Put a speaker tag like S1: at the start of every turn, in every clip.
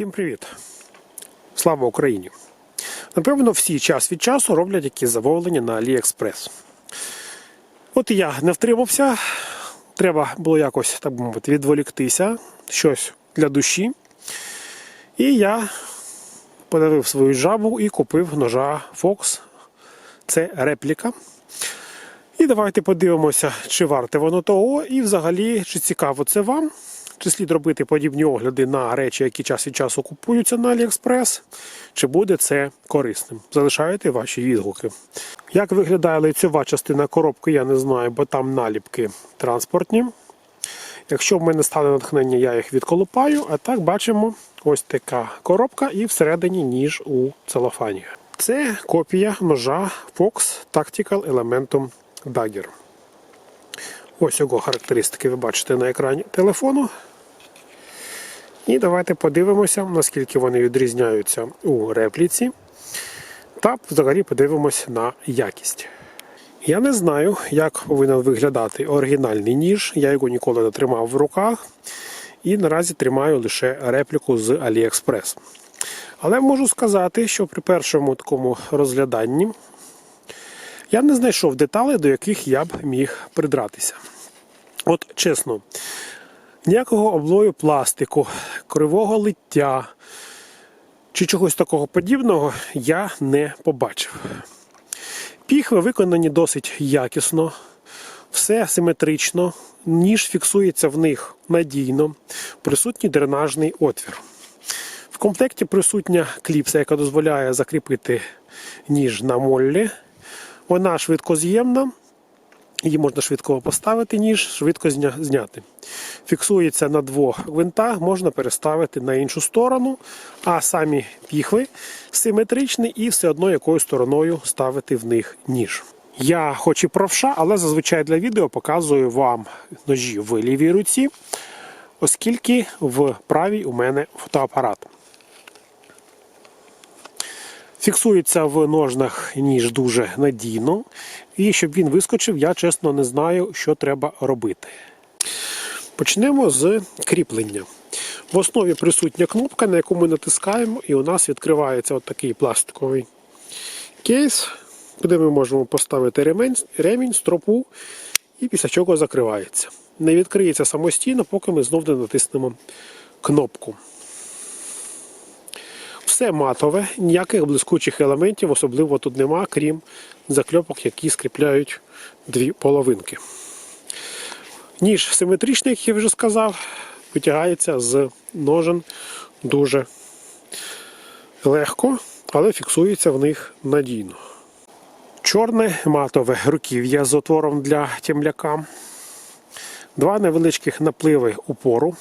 S1: Всім привіт! Слава Україні! Напевно, всі час від часу роблять якісь замовлення на AliExpress. От і я не втримався. Треба було якось, так мовити, відволіктися, щось для душі. І я подавив свою жабу і купив ножа Fox. Це репліка. І давайте подивимося, чи варте воно того, і взагалі, чи цікаво це вам, чи слід робити подібні огляди на речі, які час від часу купуються на AliExpress, чи буде це корисним. Залишайте ваші відгуки. Як виглядає лицьова частина коробки, я не знаю, бо там наліпки транспортні. Якщо в мене стане натхнення, я їх відколупаю, а так бачимо ось така коробка і всередині ніж у целофані. Це копія ножа Fox Tactical Elementum Dagger. Ось його характеристики ви бачите на екрані телефону. І давайте подивимося, наскільки вони відрізняються у репліці. Та взагалі подивимось на якість. Я не знаю, як повинен виглядати оригінальний ніж. Я його ніколи не тримав в руках. І наразі тримаю лише репліку з AliExpress. Але можу сказати, що при першому такому розгляданні я не знайшов деталей, до яких я б міг придратися. От чесно, ніякого облою пластику, кривого лиття чи чогось такого подібного я не побачив. Піхви виконані досить якісно, все симетрично, ніж фіксується в них надійно, присутній дренажний отвір. В комплекті присутня кліпса, яка дозволяє закріпити ніж на моллі. Вона швидкоз'ємна, її можна швидко поставити, ніж швидко зняти. Фіксується на двох гвинтах, можна переставити на іншу сторону, а самі піхви симетричні і все одно якою стороною ставити в них ніж. Я хоч і правша, але зазвичай для відео показую вам ножі в лівій руці, оскільки в правій у мене фотоапарат. Фіксується в ножнах ніж дуже надійно. І щоб він вискочив, я чесно не знаю, що треба робити. Почнемо з кріплення. В основі присутня кнопка, на яку ми натискаємо, і у нас відкривається от такий пластиковий кейс, куди ми можемо поставити ремень, ремінь, стропу, і після чого закривається. Не відкриється самостійно, поки ми знов не натиснемо кнопку. Все матове, ніяких блискучих елементів особливо тут нема, крім закльопок, які скріпляють дві половинки. Ніж симетричний, як я вже сказав, витягається з ножен дуже легко, але фіксується в них надійно. Чорне матове руків'я з отвором для темляка, два невеличких напливи упору,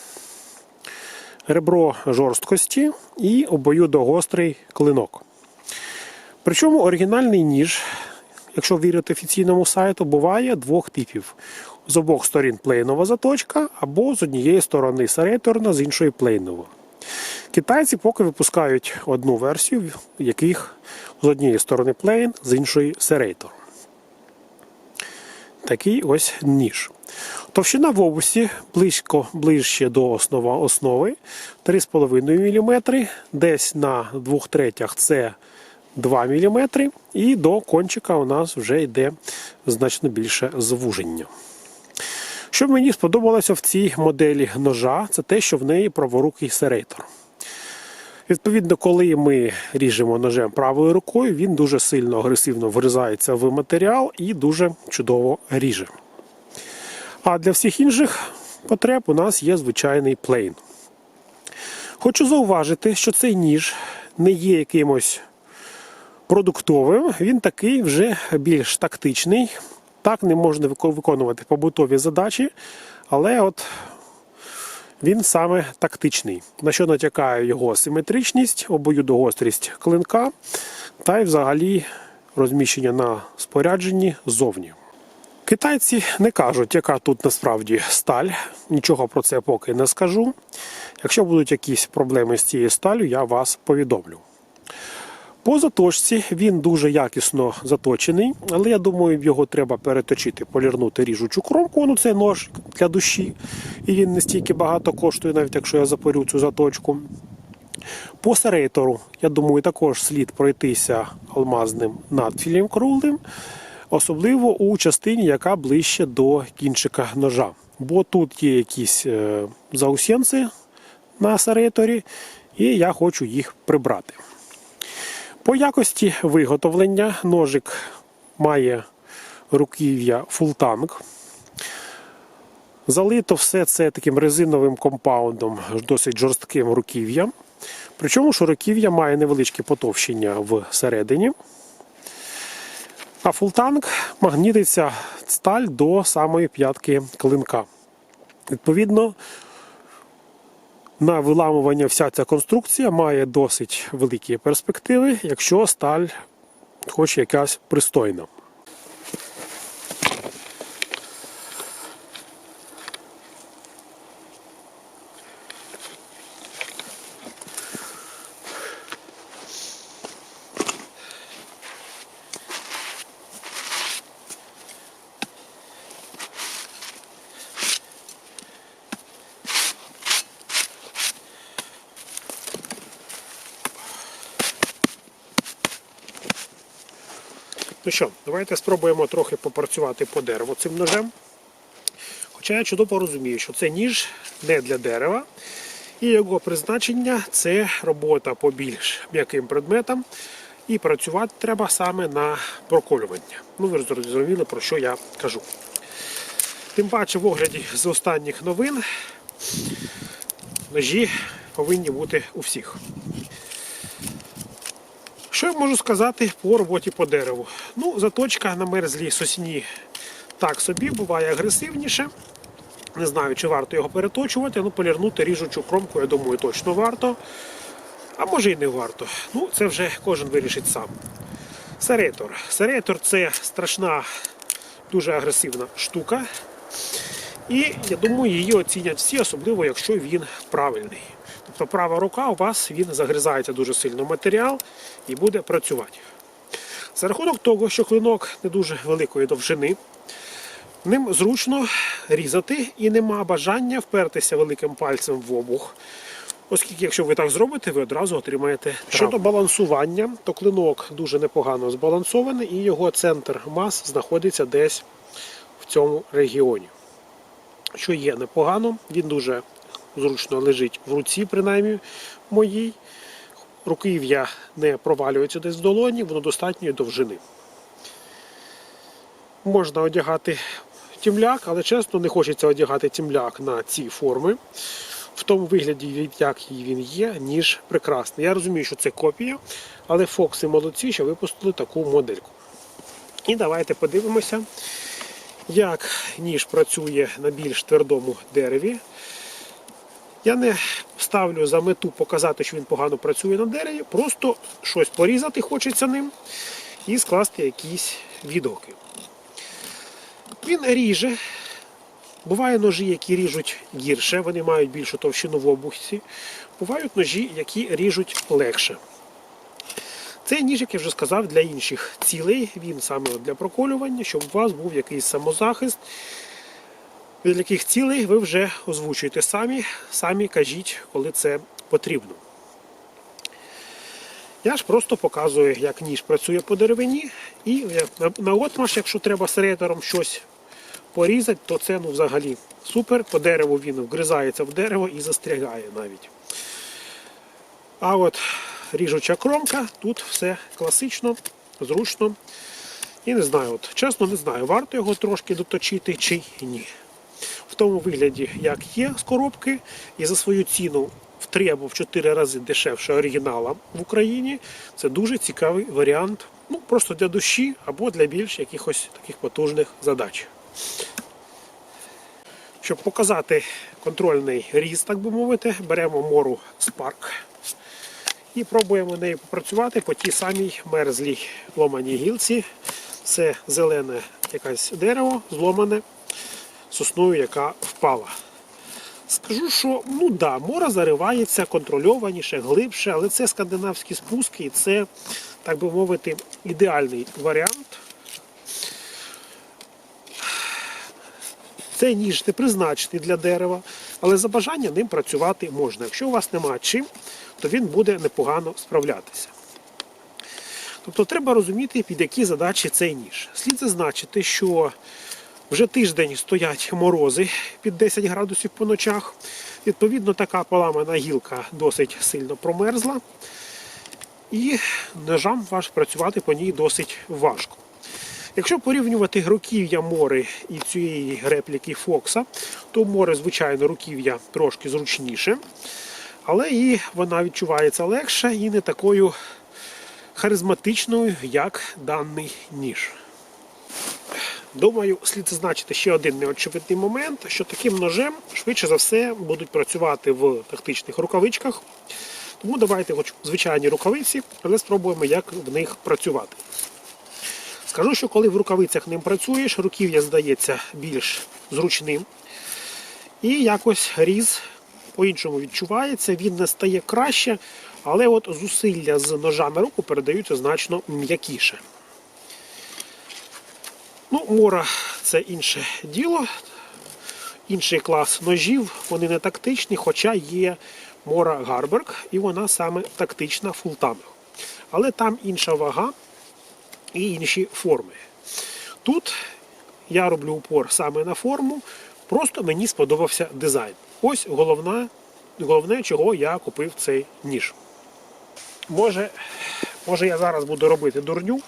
S1: ребро жорсткості і обоюдогострий клинок. Причому оригінальний ніж, якщо вірити офіційному сайту, буває двох типів. З обох сторін плейнова заточка або з однієї сторони серейторна, з іншої плейнова. Китайці поки випускають одну версію, яких з однієї сторони плейн, з іншої серейтор. Такий ось ніж. Товщина в обусі близько ближче до основа основи 3,5 мм, десь на 2 третях це 2 мм, і до кончика у нас вже йде значно більше звуження. Що мені сподобалося в цій моделі ножа, це те, що в неї праворукий серейтор. Відповідно, коли ми ріжемо ножем правою рукою, він дуже сильно агресивно врізається в матеріал і дуже чудово ріже. А для всіх інших потреб у нас є звичайний плейн. Хочу зауважити, що цей ніж не є якимось продуктовим, він такий вже більш тактичний. Так не можна виконувати побутові задачі, але от він саме тактичний, на що натякає його симетричність, обоюдогострість клинка та й взагалі розміщення на спорядженні ззовні. Китайці не кажуть, яка тут насправді сталь. Нічого про це поки не скажу. Якщо будуть якісь проблеми з цією сталю, я вас повідомлю. По заточці він дуже якісно заточений, але я думаю, його треба переточити, полірнути ріжучу кромку. Ну це нож для душі, і він не стільки багато коштує, навіть якщо я запорю цю заточку. По серейтору, я думаю, також слід пройтися алмазним надфілем круглим, особливо у частині, яка ближче до кінчика ножа. Бо тут є якісь е, заусенці на серейторі, і я хочу їх прибрати. По якості виготовлення ножик має руків'я фултанг. Залито все це таким резиновим компаундом, досить жорстким руків'ям. Причому що руків'я має невеличке потовщення всередині. А фултанг магнітиться сталь до самої п'ятки клинка. Відповідно, на виламування вся ця конструкція має досить великі перспективи, якщо сталь хоч якась пристойна. Ну що, давайте спробуємо трохи попрацювати по дереву цим ножем. Хоча я чудово розумію, що це ніж не для дерева, і його призначення це робота по більш м'яким предметам. І працювати треба саме на проколювання. Ну, ви зрозуміли, про що я кажу. Тим паче в огляді з останніх новин ножі повинні бути у всіх. Що я можу сказати по роботі по дереву? Ну, заточка на мерзлій сосні так собі буває агресивніше. Не знаю, чи варто його переточувати, ну полірнути ріжучу кромку, я думаю, точно варто. А може і не варто. Ну, це вже кожен вирішить сам. Серейтор. Серейтор це страшна, дуже агресивна штука. І я думаю, її оцінять всі, особливо якщо він правильний. Тобто права рука у вас він загризається дуже сильно в матеріал і буде працювати. За рахунок того, що клинок не дуже великої довжини, ним зручно різати і нема бажання впертися великим пальцем в обух. Оскільки, якщо ви так зробите, ви одразу отримаєте травму. Щодо балансування, то клинок дуже непогано збалансований і його центр мас знаходиться десь в цьому регіоні. Що є непогано, він дуже зручно лежить в руці, принаймні моїй. Руків'я не провалюється десь в долоні, воно достатньої довжини. Можна одягати тімляк, але чесно, не хочеться одягати тімляк на ці форми. В тому вигляді, як він є, ніж прекрасний. Я розумію, що це копія, але Фокси молодці, що випустили таку модельку. І давайте подивимося, як ніж працює на більш твердому дереві. Я не ставлю за мету показати, що він погано працює на дереві, просто щось порізати хочеться ним і скласти якісь відгуки. Він ріже. Бувають ножі, які ріжуть гірше, вони мають більшу товщину в обухці. Бувають ножі, які ріжуть легше. Цей ніж, як я вже сказав, для інших цілей, він саме для проколювання, щоб у вас був якийсь самозахист. Від яких цілей ви вже озвучуєте самі, самі кажіть, коли це потрібно. Я ж просто показую, як ніж працює по деревині, і на, на отмаш, якщо треба серейтором щось порізати, то це ну, взагалі супер. По дереву він вгризається в дерево і застрягає навіть. А от ріжуча кромка, тут все класично, зручно. І не знаю, от, чесно, не знаю, варто його трошки доточити чи ні. В тому вигляді, як є з коробки, і за свою ціну в 3 або в 4 рази дешевше оригінала в Україні. Це дуже цікавий варіант. Ну, просто для душі або для більш якихось таких потужних задач. Щоб показати контрольний різ, так би мовити, беремо мору Spark і пробуємо нею попрацювати по тій самій мерзлій ломаній гілці. Це зелене якесь дерево, зломане сосною, яка впала. Скажу, що ну да, мора заривається контрольованіше, глибше, але це скандинавські спуски і це, так би мовити, ідеальний варіант. Цей ніж не призначений для дерева, але за бажання ним працювати можна. Якщо у вас немає чим, то він буде непогано справлятися. Тобто треба розуміти, під які задачі цей ніж. Слід зазначити, що вже тиждень стоять морози під 10 градусів по ночах. Відповідно, така поламана гілка досить сильно промерзла. І ножам ваш працювати по ній досить важко. Якщо порівнювати руків'я мори і цієї репліки Фокса, то море, звичайно, руків'я трошки зручніше, але і вона відчувається легше і не такою харизматичною, як даний ніж. Думаю, слід зазначити ще один неочевидний момент, що таким ножем швидше за все будуть працювати в тактичних рукавичках. Тому давайте хоч звичайні рукавиці, але спробуємо, як в них працювати. Скажу, що коли в рукавицях ним працюєш, руків'я здається більш зручним. І якось різ по-іншому відчувається, він не стає краще, але от зусилля з ножа на руку передаються значно м'якіше. Ну, мора це інше діло. Інший клас ножів, вони не тактичні, хоча є мора Гарберг, і вона саме тактична фултамер. Але там інша вага і інші форми. Тут я роблю упор саме на форму, просто мені сподобався дизайн. Ось головна, головне, чого я купив цей ніж. Може, може я зараз буду робити дурню,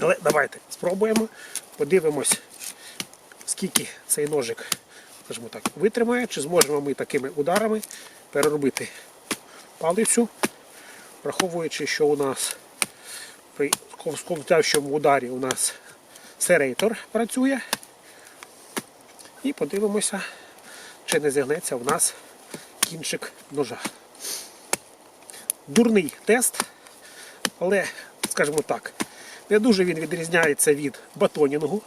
S1: але давайте спробуємо, подивимось, скільки цей ножик скажімо так, витримає, чи зможемо ми такими ударами переробити палицю, враховуючи, що у нас при сковтящому ударі у нас серейтор працює. І подивимося, чи не зігнеться в нас кінчик ножа. Дурний тест, але, скажімо так, не дуже він відрізняється від батонінгу.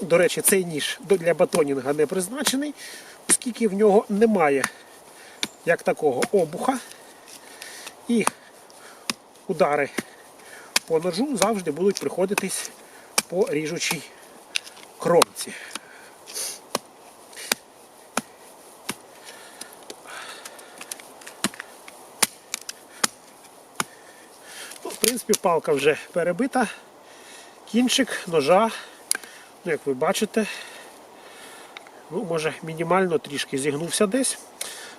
S1: До речі, цей ніж для батонінга не призначений, оскільки в нього немає як такого обуха. І удари по ножу завжди будуть приходитись по ріжучій кромці. Принципі, палка вже перебита, кінчик ножа, ну, як ви бачите, ну, може мінімально трішки зігнувся десь,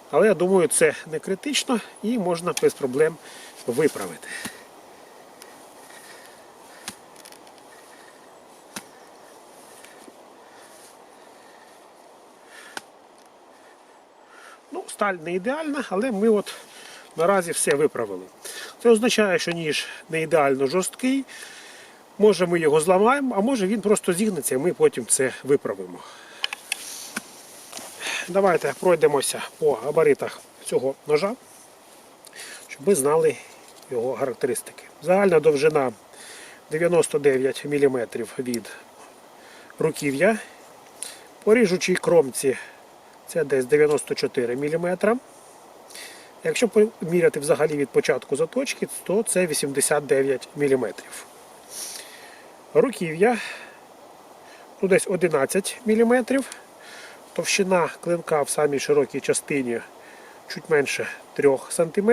S1: але я думаю, це не критично і можна без проблем виправити. Ну, сталь не ідеальна, але ми от наразі все виправили. Це означає, що ніж не ідеально жорсткий. Може ми його зламаємо, а може він просто зігнеться і ми потім це виправимо. Давайте пройдемося по габаритах цього ножа, щоб ми знали його характеристики. Загальна довжина 99 мм від руків'я. По ріжучій кромці це десь 94 мм. Якщо поміряти взагалі від початку заточки, то це 89 мм. Руків'я ну, десь 11 мм. Товщина клинка в самій широкій частині чуть менше 3 см.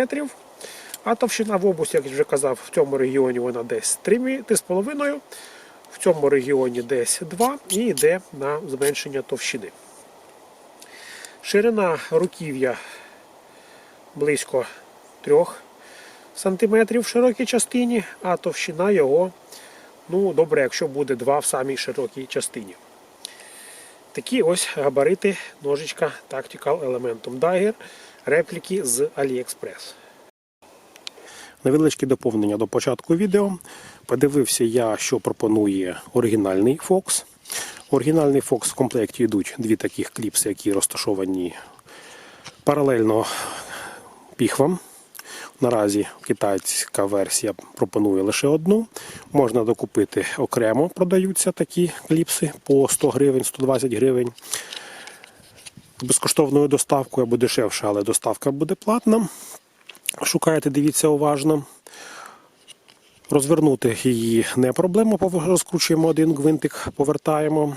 S1: А товщина в обусі, як я вже казав, в цьому регіоні вона десь 3,5, в цьому регіоні десь 2 і йде на зменшення товщини. Ширина руків'я близько 3 см в широкій частині, а товщина його, ну, добре, якщо буде 2 в самій широкій частині. Такі ось габарити ножичка Tactical Elementum Dagger репліки з AliExpress. Невеличке доповнення до початку відео. Подивився я, що пропонує оригінальний Fox. Оригінальний Fox в комплекті йдуть дві таких кліпси, які розташовані паралельно піхвам. Наразі китайська версія пропонує лише одну. Можна докупити окремо, продаються такі кліпси по 100 гривень, 120 гривень. Безкоштовною доставкою або дешевше, але доставка буде платна. Шукаєте, дивіться уважно. Розвернути її не проблема, розкручуємо один гвинтик, повертаємо.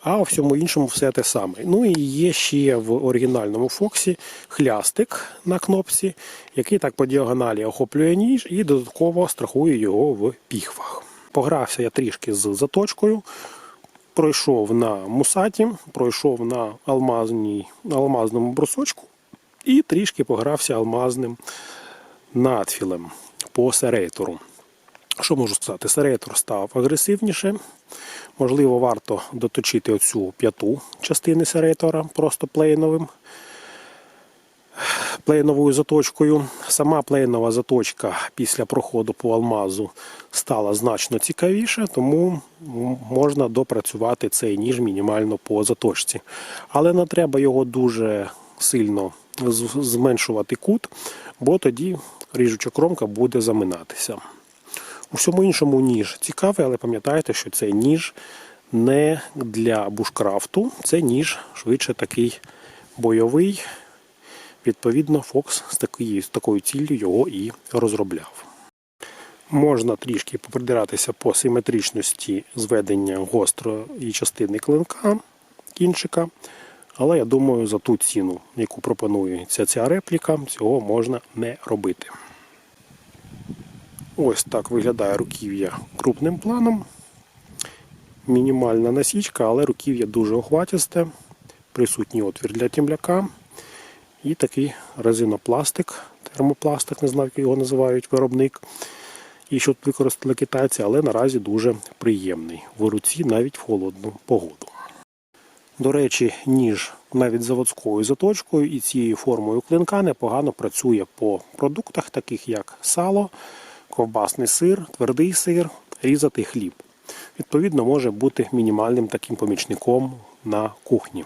S1: А у всьому іншому все те саме. Ну і є ще в оригінальному Фоксі хлястик на кнопці, який так по діагоналі охоплює ніж і додатково страхує його в піхвах. Погрався я трішки з заточкою. Пройшов на мусаті, пройшов на алмазній, алмазному брусочку і трішки погрався алмазним надфілем по серейтору. Що можу сказати? Серейтор став агресивніше. Можливо, варто доточити оцю п'яту частини серейтора просто плейновим. Плейновою заточкою. Сама плейнова заточка після проходу по алмазу стала значно цікавіше, тому можна допрацювати цей ніж мінімально по заточці. Але не треба його дуже сильно зменшувати кут, бо тоді ріжуча кромка буде заминатися. У всьому іншому ніж цікавий, але пам'ятайте, що це ніж не для бушкрафту, це ніж швидше такий бойовий. Відповідно, Фокс з, такої, з такою ціллю його і розробляв. Можна трішки попридиратися по симетричності зведення гострої частини клинка кінчика, але я думаю, за ту ціну, яку пропонується ця репліка, цього можна не робити. Ось так виглядає руків'я крупним планом. Мінімальна насічка, але руків'я дуже охватісте. Присутній отвір для тімляка. І такий резинопластик, термопластик, не знаю, як його називають виробник. І що тут використали китайці, але наразі дуже приємний в руці навіть в холодну погоду. До речі, ніж навіть заводською заточкою і цією формою клинка непогано працює по продуктах, таких як сало, ковбасний сир, твердий сир, різатий хліб. Відповідно, може бути мінімальним таким помічником на кухні.